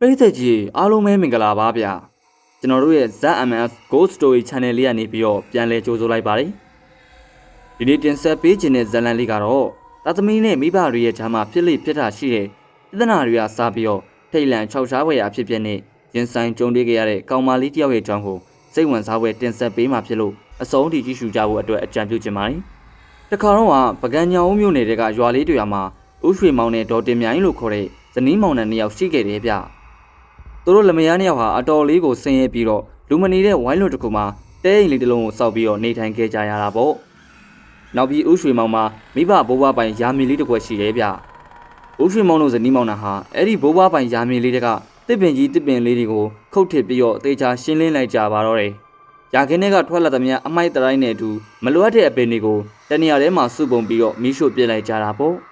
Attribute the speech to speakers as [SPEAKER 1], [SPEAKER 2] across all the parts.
[SPEAKER 1] ပရိသတ်ကြီးအားလုံးပဲမင်္ဂလာပါဗျာကျွန်တော်တို့ရဲ့ ZMS Ghost Story Channel လေးကနေပြီးတော့ပြန်လည်ကြိုဆိုလိုက်ပါတယ်ဒီနေ့တင်ဆက်ပေးခြင်းတဲ့ဇာတ်လမ်းလေးကတော့တာသမီနဲ့မိဘတွေရဲ့ဂျာမဖြစ်လိဖြစ်တာရှိတဲ့ပြဿနာတွေကစပြီးတော့ထိတ်လန့်ခြောက်ခြားဖွယ်ရာဖြစ်ဖြစ်နဲ့ရင်ဆိုင်ကြုံတွေ့ခဲ့ရတဲ့ကောင်မလေးတစ်ယောက်ရဲ့အကြောင်းကိုစိတ်ဝင်စားဖွယ်တင်ဆက်ပေးမှာဖြစ်လို့အဆုံးထိကြည့်ရှုကြဖို့အတွက်အကြံပြုချင်ပါတယ်တခါတော့ကပကံညာဦးမြို့နယ်ကရွာလေးတွေမှာဥရွှေမောင်နဲ့ဒေါ်တင်မြိုင်လို့ခေါ်တဲ့ဇနီးမောင်နှံနှစ်ယောက်ရှိခဲ့တယ်ဗျ သူတို့လက်မယားနှစ်ယောက်ဟာအတော်လေးကိုဆင်းရဲပြီးတော့လူမနေတဲ့ဝိုင်းလွတ်တစ်ခုမှာတဲအိမ်လေးတစ်လုံးကိုစောက်ပြီးတော့နေထိုင်ခဲ့ကြရတာပေါ့။နောက်ပြီးဥရွှေမောင်မှာမိဘဘိုးဘွားပိုင်ယာမီလေးတစ်ခွက်ရှိတယ်ဗျ။ဥရွှေမောင်တို့ဇနီးမောင်နှံဟာအဲ့ဒီဘိုးဘွားပိုင်ယာမီလေးတွေကတစ်ပင်ကြီးတစ်ပင်လေးတွေကိုခုတ်ထစ်ပြီးတော့အသေးချာရှင်းလင်းလိုက်ကြပါတော့တယ်။ရာခင်းတွေကထွက်လာသမျှအမိုက်တရိုင်းနဲ့အတူမလွတ်တဲ့အပင်တွေကိုတနေရာထဲမှာစုပုံပြီးတော့မီးရှို့ပစ်လိုက်ကြတာပေါ့။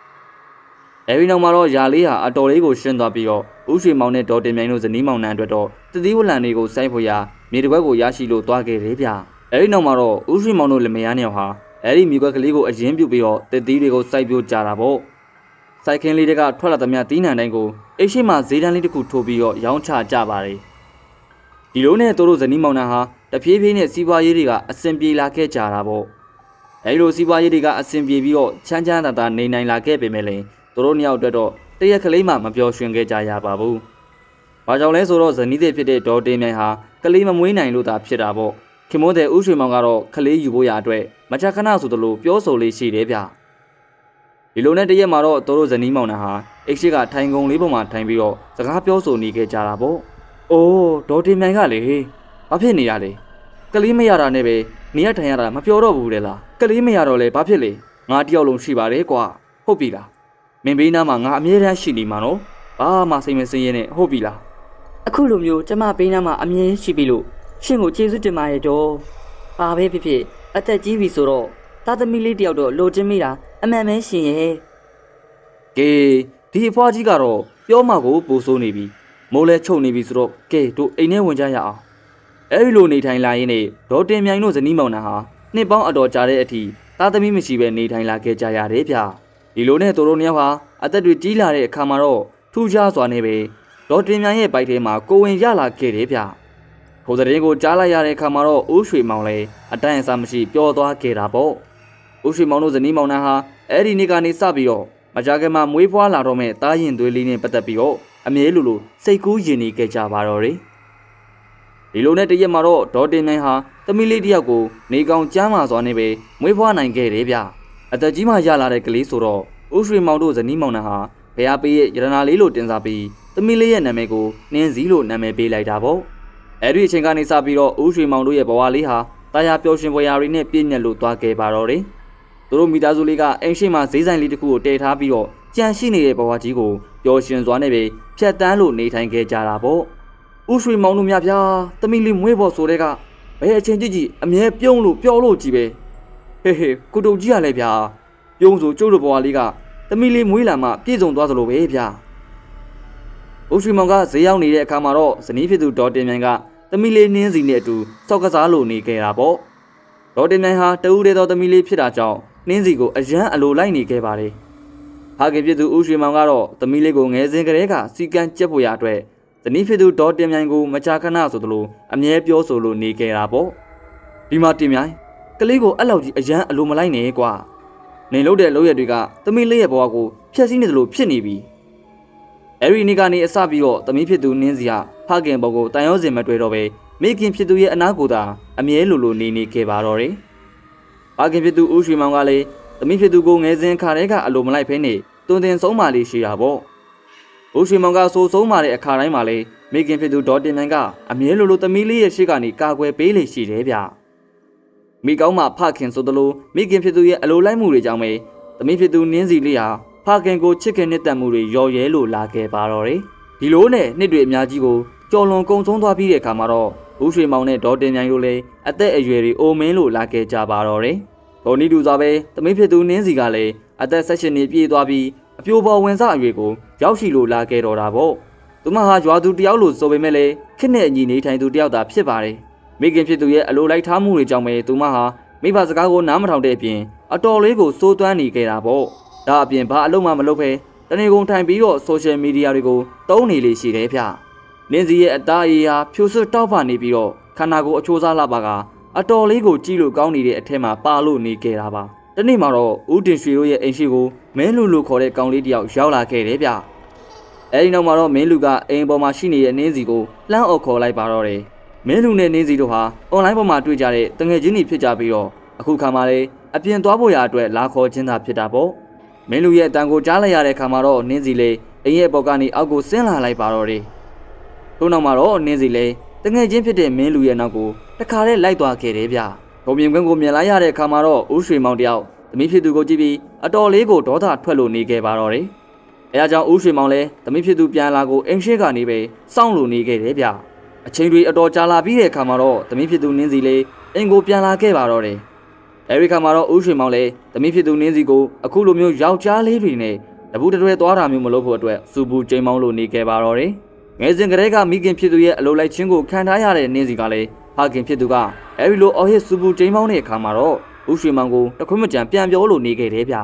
[SPEAKER 1] အဲဒီနောက်မှာတော့ယာလေးဟာအတော်လေးကိုရှင်းသွားပြီးတော့ဥရွှေမောင်နဲ့ဒေါ်တင်မြိုင်တို့ဇနီးမောင်နှံအတွက်တော့တတိဝလံတွေကိုစိုက်ဖို့ရာမြေတစ်ခွက်ကိုရရှိလို့သွားခဲ့တယ်ဗျ။အဲဒီနောက်မှာတော့ဥရွှေမောင်တို့လက်မယားနှစ်ယောက်ဟာအဲဒီမြေခွက်ကလေးကိုအရင်ပြုတ်ပြီးတော့တတိတွေကိုစိုက်ပြိုးကြတာပေါ့။စိုက်ခင်းလေးတွေကထွက်လာသမျှတီးနှံတိုင်းကိုအိတ်ရှိမှဈေးတန်းလေးတစ်ခုထိုးပြီးတော့ရောင်းချကြပါတယ်။ဒီလိုနဲ့တို့တို့ဇနီးမောင်နှံဟာတဖြည်းဖြည်းနဲ့စီးပွားရေးတွေကအဆင်ပြေလာခဲ့ကြတာပေါ့။အဲဒီလိုစီးပွားရေးတွေကအဆင်ပြေပြီးတော့ချမ်းချမ်းသာသာနေနိုင်လာခဲ့ပေမဲ့လည်း သူတို့နှစ်ယောက်အတွက်တော့တရက်ကလေးမှမပျော်ရွှင်ခဲ့ကြရပါဘူး။ဘာကြောင့်လဲဆိုတော့ဇနီးတဲ့ဖြစ်တဲ့ဒေါ်တင်မြိုင်ဟာကလေးမမွေးနိုင်လို့သာဖြစ်တာပေါ့။ခင်မိုးတဲ့ဥရွှေမောင်ကတော့ကလေးယူဖို့ရအတွက်မချခဏဆိုသလိုပြောဆိုလေးရှိတယ်ဗျ။ဒီလိုနဲ့တရက်မှာတော့သူတို့ဇနီးမောင်နှံဟာအိတ်ရှိကထိုင်ကုန်လေးပေါ်မှာထိုင်ပြီးတော့စကားပြောဆိုနေခဲ့ကြတာပေါ့။အိုးဒေါ်တင်မြိုင်ကလေဘာဖြစ်နေရလဲ။ကလေးမရတာနဲ့ပဲနေရထိုင်ရတာမပြောတော့ဘူးလေလား။ကလေးမရတော့လေဘာဖြစ်လဲ။ငါတယောက်လုံးရှိပါတယ်ကွာ။ဟုတ်ပြီလား။ မင်းဘေးနားမှာငါအမြဲတမ်းရှိနေမှာနော်ဘာမှစိတ်မစင်းရဲနဲ့ဟုတ်ပြီလား
[SPEAKER 2] အခုလိုမျိုးကျမဘေးနားမှာအမြင်ရှိပြီလို့ရှင်ကိုကျေးဇူးတင်ပါတယ်တော့။ဘာပဲဖြစ်ဖြစ်အသက်ကြီးပြီဆိုတော့သားသမီးလေးတယောက်တော့လိုချင်မိတာအမှန်ပဲရှင်ရဲ့
[SPEAKER 1] ကဲဒီအဖွားကြီးကတော့ပြောမှကိုပူဆိုးနေပြီမိုးလဲချုပ်နေပြီဆိုတော့ကဲတို့အိမ်ထဲဝင်ကြရအောင်အဲဒီလိုနေထိုင်လာရင်းနဲ့ဒေါ်တင်မြိုင်တို့ဇနီးမောင်နှံဟာနှစ်ပေါင်းအတော်ကြာတဲ့အထိသားသမီးမရှိဘဲနေထိုင်လာခဲ့ကြရတယ်ဗျ ဒီလိုနဲ့သူတို့နှစ်ယောက်ဟာအသက်တွေကြီးလာတဲ့အခါမှာတော့ထူးခြားစွာနဲ့ပဲဒေါ်တင်မြိုင်ရဲ့ဘိုက်ထဲမှာကိုဝင်ရလာခဲ့တယ်ဗျဟိုတဲ့ကိုကြားလိုက်ရတဲ့အခါမှာတော့ဦးရွှေမောင်လည်းအတိုင်းအစားမရှိပျော်သွားခဲ့တာပေါ့ဦးရွှေမောင်တို့ဇနီးမောင်နှံဟာအဲ့ဒီနေ့ကနေစပြီးတော့မကြခင်မှာမွေးဖွားလာတော့မဲ့တားရင်သွေးလေးနဲ့ပတ်သက်ပြီးတော့အမြဲလိုလိုစိတ်ကူးယဉ်နေခဲ့ကြပါတော့တယ်ဒီလိုနဲ့တရက်မှာတော့ဒေါ်တင်နိုင်ဟာသမီးလေးတစ်ယောက်ကိုနေကောင်ကျမ်းမာစွာနဲ့ပဲမွေးဖွားနိုင်ခဲ့တယ်ဗျ အသက်ကြီးမှရလာတဲ့ကလေးဆိုတော့ဦးရွှေမောင်တို့ဇနီးမောင်နှံဟာဘယ်ဟာပေးရဲ့ရတနာလေးလို့တင်စားပြီးသမီးလေးရဲ့နာမည်ကိုနင်းစည်းလို့နာမည်ပေးလိုက်တာပေါ့အဲ့ဒီအချိန်ကနေစပြီးတော့ဦးရွှေမောင်တို့ရဲ့ဘဝလေးဟာတာယာပျော်ရွှင်ပွဲရာတွေနဲ့ပြည့်ညက်လို့သွားခဲ့ပါတော့တယ်။သူတို့မိသားစုလေးကအိမ်ရှိမှဈေးဆိုင်လေးတစ်ခုကိုတည်ထားပြီးတော့ကြံရှိနေတဲ့ဘဝကြီးကိုပျော်ရွှင်စွာနဲ့ပဲဖြတ်တန်းလို့နေထိုင်ခဲ့ကြတာပေါ့။ဦးရွှေမောင်တို့များဗျာတမိလေးမွေးဖို့ဆိုတဲ့ကဘယ်အချိန်ကြည့်ကြည့်အမြဲပြုံးလို့ပျော်လို့ကြီးပဲ။ ဟေးဟေးကုတုတ်ကြီးရလဲဗျာ။ပြုံးဆိုကျုပ်တို့ဘဝလေးကတမိလေးမွေးလာမှပြည့်စုံသွားသလိုပဲဗျာ။ဦးရွှေမောင်ကဈေးရောက်နေတဲ့အခါမှာတော့ဇနီးဖြစ်သူဒေါ်တင်မြိုင်ကသမီးလေးနင်းစီနဲ့အတူစောက်ကစားလိုနေခဲ့တာပေါ့ဒေါ်တင်မြိုင်ဟာတဦးတည်းသောသမီးလေးဖြစ်တာကြောင့်နင်းစီကိုအယမ်းအလိုလိုက်နေခဲ့ပါတယ်ဟာခင်ဖြစ်သူဦးရွှေမောင်ကတော့သမီးလေးကိုငယ်စဉ်ကတည်းကစီကံကြက်ဖို့ရအတွက်ဇနီးဖြစ်သူဒေါ်တင်မြိုင်ကိုမကြာခဏဆိုသလိုအမြဲပြောဆိုလိုနေခဲ့တာပေါ့ဒီမှာတင်မြိုင် ကလေးကိုအဲ့လောက်ကြီးအယမ်းအလိုမလိုက်နဲ့ကွာနေလို့တဲ့လောက်ရက်တွေကသမီးလေးရဲ့ဘဝကိုဖျက်ဆီးနေသလိုဖြစ်နေပြီအဲ့ဒီနေ့ကနေအစပြီးတော့သမီးဖြစ်သူနင်းစီဟာဖခင်ဘောကိုတန်ရောစင်မတွေ့တော့ပဲမိခင်ဖြစ်သူရဲ့အနာကိုသာအမြဲလိုလိုနေနေခဲ့ပါတော့တယ်။ဖခင်ဖြစ်သူဦးရွှေမောင်ကလည်းသမီးဖြစ်သူကိုငယ်စဉ်ခါတည်းကအလိုမလိုက်ဖဲနဲ့တွင်တင်ဆုံးမာလေးရှိတာပေါ့။ဦးရွှေမောင်ကဆိုဆုံးမာတဲ့အခါတိုင်းမှာလေမိခင်ဖြစ်သူဒေါ်တင်မြိုင်ကအမြဲလိုလိုသမီးလေးရဲ့ရှေ့ကနေကာကွယ်ပေးလေရှိတယ်ဗျ။ မိကောင်းမှဖခင်ဆိုသလိုမိခင်ဖြစ်သူရဲ့အလိုလိုက်မှုတွေကြောင့်ပဲသမီးဖြစ်သူနင်းစီလေးဟာဖခင်ကိုချစ်ခင်နှစ်သက်မှုတွေရော်ရဲလို့လာခဲ့ပါတော့တယ်။ဒီလိုနဲ့နှစ်တွေအများကြီးကိုကြော်လွန်ကုံဆုံးသွားပြီးတဲ့အခါမှာတော့ဦးရွှေမောင်နဲ့ဒေါ်တင်မြိုင်တို့လည်းအသက်အရွယ်တွေအိုမင်းလို့လာခဲ့ကြပါတော့တယ်။ဒေါ်နီတူစွာပဲသမီးဖြစ်သူနင်းစီကလည်းအသက်၁၈နှစ်ပြည့်သွားပြီးအပြိုပေါ်ဝင်စားအရွယ်ကိုရောက်ရှိလို့လာခဲ့တော့တာပေါ့။သူမဟာရွာသူတယောက်လို့ဆိုပေမဲ့လည်းခစ်နဲ့အညီနေထိုင်သူတယောက်သာဖြစ်ပါတယ်။ မိခင်ဖြစ်သူရဲ့အလိုလိုက်ထားမှုတွေကြောင့်ပဲသူမဟာမိဘစကားကိုနားမထောင်တဲ့အပြင်အတော်လေးကိုစိုးသွမ်းနေခဲ့တာပေါ့။ဒါအပြင်ဘာအလုံးမှမလုပ်ဖဲတနေကုန်ထိုင်ပြီးတော့ social media တွေကိုတုံးနေလေရှိတယ်ဗျ။နင်းစီရဲ့အသားအရည်ဟာဖြိုဆွတ်တောက်ဖနေပြီးတော့ခန္ဓာကိုယ်အချိုးစားလာပါကအတော်လေးကိုကြည့်လို့ကောင်းနေတဲ့အထက်မှာပါလို့နေခဲ့တာပါတနေ့မှာတော့ဦးတင်ရွှေတို့ရဲ့အိမ်ရှိကိုမင်းလူလူခေါ်တဲ့ကောင်လေးတယောက်ရောက်လာခဲ့တယ်ဗျအဲဒီနောက်မှာတော့မင်းလူကအိမ်ပေါ်မှာရှိနေတဲ့နင်းစီကိုလှမ်းអော်ခေါ်လိုက်ပါတော့တယ် မင်းလူနဲ့နင်းစီတို့ဟာအွန်လိုင်းပေါ်မှာတွေ့ကြတဲ့တငယ်ချင်းတွေဖြစ်ကြပြီးတော့အခုခါမှလည်းအပြင်သွားဖို့ရာအတွက်လာခေါ်ခြင်းသာဖြစ်တာပေါ့မင်းလူရဲ့အတန်ကိုကြားလိုက်ရတဲ့ခါမှာတော့နင်းစီလေးအိမ်ရဲ့ပေါ်ကနေအောက်ကိုဆင်းလာလိုက်ပါတော့တယ်ထို့နောက်မှာတော့နင်းစီလဲတငယ်ချင်းဖြစ်တဲ့မင်းလူရဲ့နောက်ကိုတခါတည်းလိုက်သွားခဲ့တယ်ဗျ။ဘုံမြင်ကွင်းကိုမြင်လိုက်ရတဲ့အခါမှာတော့ဦးရွှေမောင်တယောက်သမီးဖြစ်သူကိုကြည့်ပြီးအတော်လေးကိုဒေါသထွက်လို့နေခဲ့ပါတော့တယ်။အဲဒါကြောင့်ဦးရွှေမောင်လဲသမီးဖြစ်သူပြန်လာကိုအိမ်ရှိကနေပဲစောင့်လို့နေခဲ့တယ်ဗျ။ အချိန်တွေအတော်ကြာလာပြီးတဲ့အခါမှာတော့သမီးဖြစ်သူနင်းစီလဲအိမ်ကိုပြန်လာခဲ့ပါတော့တယ်။အဲဒီခါမှာတော့ဦးရွှေမောင်လဲသမီးဖြစ်သူနင်းစီကိုအခုလိုမျိုးယောက်ျားလေးတွေနဲ့တပူတတွဲသွားတာမျိုးမလုပ်ဖို့အတွက်စူပူချိန်မောင်းလို့နေခဲ့ပါတော့တယ်။ငယ်စဉ်ကလေးကမိခင်ဖြစ်သူရဲ့အလိုလိုက်ချင်းကိုခံထားရတဲ့နင်းစီကလည်းဖခင်ဖြစ်သူကအဲဒီလိုအော်ဟစ်စူပူချိန်မောင်းတဲ့အခါမှာတော့ဦးရွှေမောင်ကိုတခွန်းမကြံပြန်ပြောလို့နေခဲ့တယ်ဗျ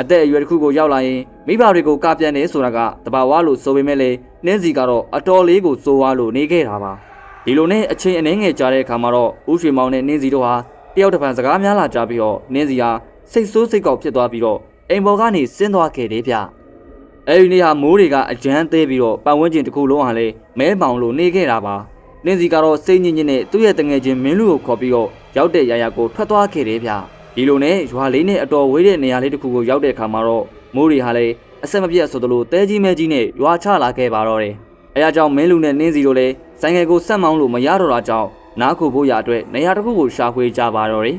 [SPEAKER 1] အသက်အရွယ်တစ်ခုကိုရောက်လာရင်မိဘတွေကိုကပြန်တယ်ဆိုတာကတဘာဝလို့ဆိုပေမဲ့လေနင်းစီကတော့အတော်လေးကိုစိုးဝါလို့နေခဲ့တာပါဒီလိုနဲ့အချိန်အနည်းငယ်ကြာတဲ့အခါမှာတော့ဦးရွှေမောင်နဲ့နင်းစီတို့ဟာတယောက်တစ်ပံစကားများလာကြပြီးတော့နင်းစီဟာစိတ်ဆိုးစိတ်ကောက်ဖြစ်သွားပြီးတော့အိမ်ပေါ်ကနေဆင်းသွားခဲ့တယ်ဗျအဲဒီနေ့ဟာမိုးတွေကအကြမ်းသေးပြီးတော့ပတ်ဝန်းကျင်တစ်ခုလုံးဟာလည်းမဲပေါင်လို့နေခဲ့တာပါနင်းစီကတော့စိတ်ညစ်ညစ်နဲ့သူ့ရဲ့တငယ်ချင်းမင်းလူကိုခေါ်ပြီးတော့ရောက်တဲ့ရာရာကိုထွက်သွားခဲ့တယ်ဗျ ဒီလိုနဲ့ရွာလေးနဲ့အတော်ဝေးတဲ့နေရာလေးတစ်ခုကိုရောက်တဲ့အခါမှာတော့မိုးတွေဟာလည်းအဆက်မပြတ်ဆိုသလိုတဲကြီးမဲကြီးနဲ့ရွာချလာခဲ့ပါတော့တယ်အဲဒါကြောင့်မင်းလူနဲ့နင်းစီတို့လည်းဆိုင်ငယ်ကိုဆက်မောင်းလို့မရတော့တာကြောင့်နားခုဖို့ရာအတွက်နေရာတစ်ခုကိုရှာဖွေကြပါတော့တယ်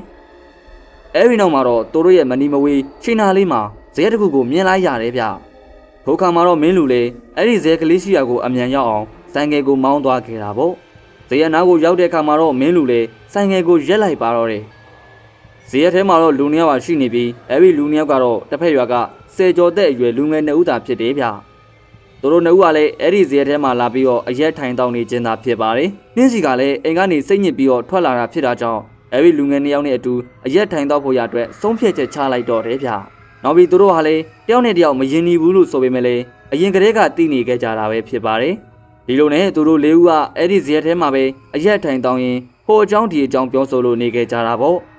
[SPEAKER 1] အဲဒီနောက်မှာတော့သူတို့ရဲ့မနီမဝေးချိန်နာလေးမှာဇဲတစ်ခုကိုမြင်လိုက်ရတယ်ဗျထိုခါမှာတော့မင်းလူလေအဲ့ဒီဇဲကလေးရှိရာကိုအမြန်ရောက်အောင်ဆိုင်ငယ်ကိုမောင်းသွားခဲ့တာပေါ့ဇေယနာကိုရောက်တဲ့ခါမှာတော့မင်းလူလေဆိုင်ငယ်ကိုရက်လိုက်ပါတော့တယ် ဇေယထဲမှာတော့လူနှစ်ယောက်ပါရှိနေပြီးအဲ့ဒီလူနှစ်ယောက်ကတော့တစ်ဖက်ရွာကဆယ်ကျော်တဲ့အရွယ်လူငယ်နှစ်ဦးသာဖြစ်တယ်ဗျသူတို့နှစ်ဦးကလည်းအဲ့ဒီဇေယထဲမှာလာပြီးတော့အရက်ထိုင်တောင်းနေခြင်းသာဖြစ်ပါတယ်နင်းစီကလည်းအိမ်ကနေစိတ်ညစ်ပြီးတော့ထွက်လာတာဖြစ်တာကြောင့်အဲ့ဒီလူငယ်နှစ်ယောက်နဲ့အတူအရက်ထိုင်တောက်ဖို့ရအတွက်ဆုံးဖြတ်ချက်ချလိုက်တော့တယ်ဗျနောက်ပြီးသူတို့ဟာလည်းတယောက်နဲ့တယောက်မယဉ်နီဘူးလို့ဆိုပေမဲ့လည်းအရင်ကတည်းကတည်နေခဲ့ကြတာပဲဖြစ်ပါတယ်။ဒီလိုနဲ့သူတို့လေးဦးကအဲ့ဒီဇရက်ထဲမှာပဲအရက်ထိုင်တောင်းရင်ဟိုအကြောင်းဒီအကြောင်းပြောဆိုလို့နေခဲ့ကြတာပေါ့။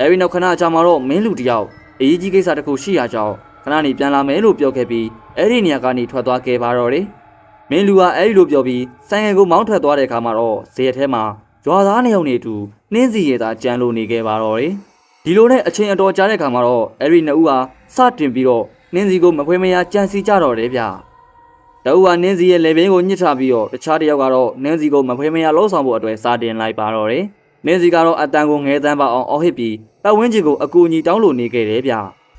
[SPEAKER 1] အဲဒီနောက်ခဏကြာမှာတော့မင်းလူတယောက်အရေးကြီးကိစ္စတစ်ခုရှိရာကြောင့်ခဏနေပြန်လာမယ်လို့ပြောခဲ့ပြီးအဲ့ဒီနေရာကနေထွက်သွားခဲ့ပါတော့တယ်။မင်းလူကအဲ့ဒီလိုပြောပြီးဆိုင်ငယ်ကိုမောင်းထွက်သွားတဲ့အခါမှာတော့ဇရက်ထဲမှာရွာသားနှစ်ယောက်နေတူနှင်းစီရတာကြမ်းလို့နေခဲ့ပါတော့တယ်။ဒီလိုနဲ့အချိန်အတော်ကြာတဲ့ခါမှာတော့အဲ့ဒီနှစ်ဦးဟာစတင်ပြီးတော့နင်းစီကိုမဖွေးမရကြံစီကြတော့တယ်ဗျ။တအူးဟာနင်းစီရဲ့လေဘင်းကိုညှစ်ထားပြီးတော့တခြားတစ်ယောက်ကတော့နင်းစီကိုမဖွေးမရလှုပ်ဆောင်ဖို့အတွက်စတင်လိုက်ပါတော့တယ်။ နင်းစီကတော့အတန်ကိုငဲတန်းပါအောင်အော်ဟစ်ပြီးပတ်ဝန်းကျင်ကိုအကူအညီတောင်းလို့နေခဲ့တယ်ဗျ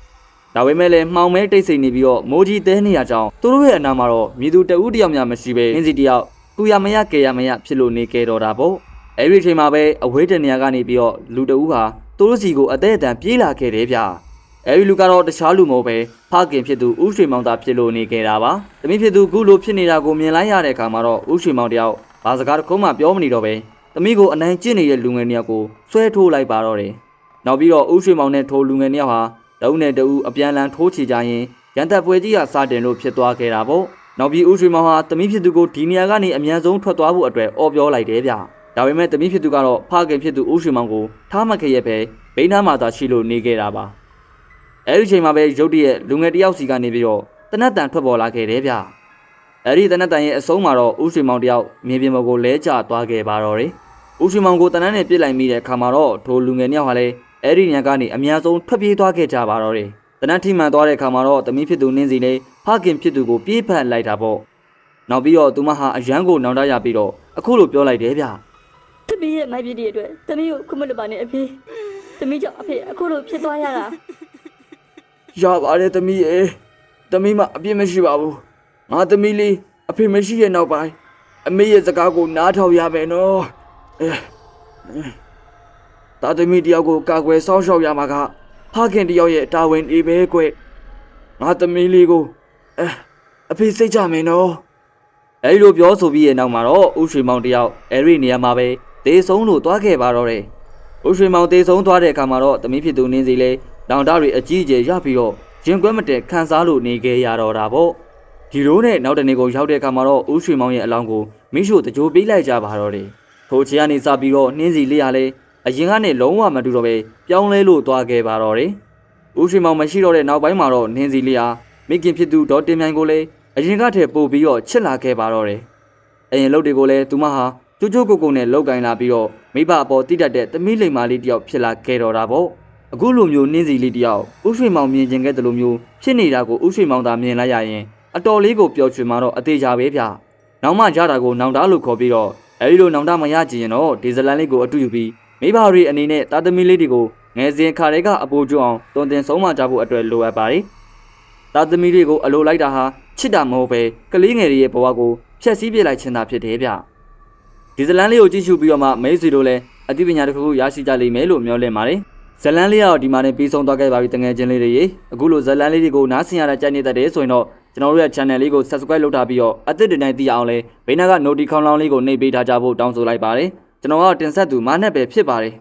[SPEAKER 1] ။ဒါပေမဲ့လည်းမှောင်မဲတိတ်ဆိတ်နေပြီးတော့မိုးကြီးတဲနေရကြောင်းသူတို့ရဲ့အနာမှာတော့မြည်သူတအူးတစ်ယောက်များမရှိပဲနင်းစီတစ်ယောက်ကူရမရကေရမရဖြစ်လို့နေခဲ့တော့တာပေါ့။အဲ့ဒီအချိန်မှာပဲအဝေးတနေရာကနေပြီးတော့လူတအူးဟာသူတို့စီကိုအသေးအတန်ပြေးလာခဲ့တယ်ဗျ။အဲဒီလူကတော့တခြားလူမဟုတ်ပဲဖခင်ဖြစ်သူဦးရွှေမောင်သာဖြစ်လို့နေခဲ့တာပါ။တမီးဖြစ်သူခုလိုဖြစ်နေတာကိုမြင်လိုက်ရတဲ့အခါမှာတော့ဦးရွှေမောင်တယောက်ဘာစကားတစ်ခုမှပြောမနေတော့ပဲ တမီးကိုအနိုင်ကျင့်နေတဲ့လူငယ်နှစ်ယောက်ကိုဆွဲထိုးလိုက်ပါတော့တယ်။နောက်ပြီးတော့ဦးရွှေမောင်နဲ့ထိုးလူငယ်နှစ်ယောက်ဟာတအုပ်နဲ့တအုပ်အပြန်အလှန်ထိုးချကြရင်ရန်တပ်ပွဲကြီးကစတင်လို့ဖြစ်သွားခဲ့တာပေါ့။နောက်ပြီးဦးရွှေမောင်ဟာတမီးဖြစ်သူကိုဒီနေရာကနေအမြန်ဆုံးထွက်သွားဖို့အတွက်အော်ပြောလိုက်တယ်ဗျ။ဒါပေမဲ့တမီးဖြစ်သူကတော့ဖခင်ဖြစ်သူဦးရွှေမောင်ကိုထားမခဲ့ရပဲဘိန်းသားမှာသာရှိလို့နေခဲ့တာပါအဲဒီအချိန်မှာပဲရုတ်တရက်လူငယ်တစ်ယောက်စီကနေပြီးတော့တနတ်တန်ထွက်ပေါ်လာခဲ့တယ်ဗျအဲဒီတနတ်တန်ရဲ့အဆုံးမှာတော့ဦးရွှေမောင်တယောက်မြေပြင်ပေါ်ကိုလဲကျသွားခဲ့ပါတော့တယ် ဦးရွှေမောင်ကိုတနတ်နဲ့ပြစ်လိုက်မိတဲ့ခါမှာတော့ထိုလူငယ်နှစ်ယောက်ဟာလည်းအဲဒီညကနေအများဆုံးထွက်ပြေးသွားခဲ့ကြပါတော့တယ်တနတ်ထိမှန်သွားတဲ့ခါမှာတော့တမီးဖြစ်သူနင်းစီနဲ့ဖခင်ဖြစ်သူကိုပြေးဖက်လိုက်တာပေါ့နောက်ပြီးတော့သူမဟာအရန်ကိုနောင်တရပြီးတော့အခုလိုပြောလိုက်တယ်ဗျ
[SPEAKER 3] သမီးရဲ့မိုက်ပြစ်တွေအတွက်သမီးကိုခွင့်မလွတ်ပါနဲ့အဖေသမီးကြောင့်အဖေအခုလိုဖြစ်သွားရတာ
[SPEAKER 1] ရပါတယ်သမီးရေသမီးမအပြစ်မရှိပါဘူးငါသမီးလေးအဖေမရှိရဲ့နောက်ပိုင်းအမေရဲ့စကားကိုနားထောင်ရမယ်နော်အဲ တာသမီးတယောက်ကိုကာကွယ်စောင့်ရှောက်ရမှာကဖခင်တယောက်ရဲ့တာဝန်ဒီပဲကွငါသမီးလေးကိုအဲအဖေစိတ်ကြမယ်နော်အဲဒီလိုပြောဆိုပြီးရဲ့နောက်မှာတော့ဥရွှေမောင်တယောက်အဲဒီနေရာမှာပဲတေဆုံးလို့တွားခဲ့ပါတော့တယ်ဥရွှေမောင်တေဆုံးသွားတဲ့အခါမှာတော့သမီးဖြစ်သူနင်းစီလေလောင်တတွေအကြီးအကျယ်ရပြီးတော့ရင်ကွဲမတဲခန်းစားလို့နေခဲ့ရတော့တာပေါ့ဒီလိုနဲ့နောက်တနေ့ကိုရောက်တဲ့အခါမှာတော့ဦးရွှေမောင်ရဲ့အလောင်းကိုမိရှို့တကြိုပေးလိုက်ကြပါတော့တယ် ထိုချေကနေစပြီးတော့နှင်းစီလေးရလဲအရင်ကနေလုံးဝမတူတော့ပဲပြောင်းလဲလို့သွားခဲ့ပါတော့တယ်ဦးရွှေမောင်မရှိတော့တဲ့နောက်ပိုင်းမှာတော့နှင်းစီလေးဟာမိခင်ဖြစ်သူဒေါ်တင်မြိုင်ကိုလည်းအရင်ကထက်ပို့ပြီးတော့ချစ်လာခဲ့ပါတော့တယ်အရင်လုပ်တွေကိုလည်းသူမဟာကျိုးကျိုးကိုကိုနဲ့လောက်ကင်လာပြီးတော့မိဘအပေါ်တိတက်တဲ့သမီးလိမ္မာလေးတယောက်ဖြစ်လာခဲ့တော့တာပေါ့အခုလိုမျိုးနှင်းစီလေးတယောက်ဦးရွှေမောင်မြင်ကျင်ခဲ့တယ်လို့မျိုးဖြစ်နေတာကိုဦးရွှေမောင်သာမြင်လိုက်ရရင်အတော်လေးကိုပျော်ရွှင်มาတော့အသေးချာပဲဗျ။နောက်မှရတာကိုနောင်တလို့ခေါ်ပြီးတော့ အဲဒီလိုနောင်တမရကြရင်တော့ဒီဇလန်လေးကိုအတူယူပြီးမိဘတွေအနေနဲ့တာသမီလေးတွေကိုငယ်စဉ်ခါတွေကအပိုးကျွအောင်တွင်တင်ဆုံးမကြဖို့အတွက်လိုအပ်ပါတယ်။တာသမီတွေကိုအလိုလိုက်တာဟာချစ်တာမဟုတ်ပဲကလေးငယ်တွေရဲ့ဘဝကိုဖျက်ဆီးပြစ်လိုက်ခြင်းသာဖြစ်တယ်ဗျ။ဒီဇလန်လေးကိုကြည့်ရှုပြီးတော့မှမိတ်ဆွေတို့လည်းအသိပညာတစ်ခုခုရရှိကြလိမ့်မယ်လို့မျှော်လင့်ပါတယ်။ဇလန်လေးကတော့ဒီမှာနေပြီးဆုံးသွားခဲ့ပါပြီတငယ်ချင်းလေးတွေရေအခုလိုဇလန်လေးတွေကိုနားဆင်ရတာကြိုက်နေတတ်တယ်ဆိုရင်တော့ ကျွန်တော်တို့ရဲ့ channel လေးကို subscribe လုပ်ထားပြီးတော့အသစ်တွေတိုင်းသိအောင်လဲဘေးနားက notification လောင်းလေးကိုနှိပ်ပေးထားကြဖို့တောင်းဆိုလိုက်ပါတယ်ကျွန်တော်ကတင်ဆက်သူမားနဲ့ပဲဖြစ်ပါတယ်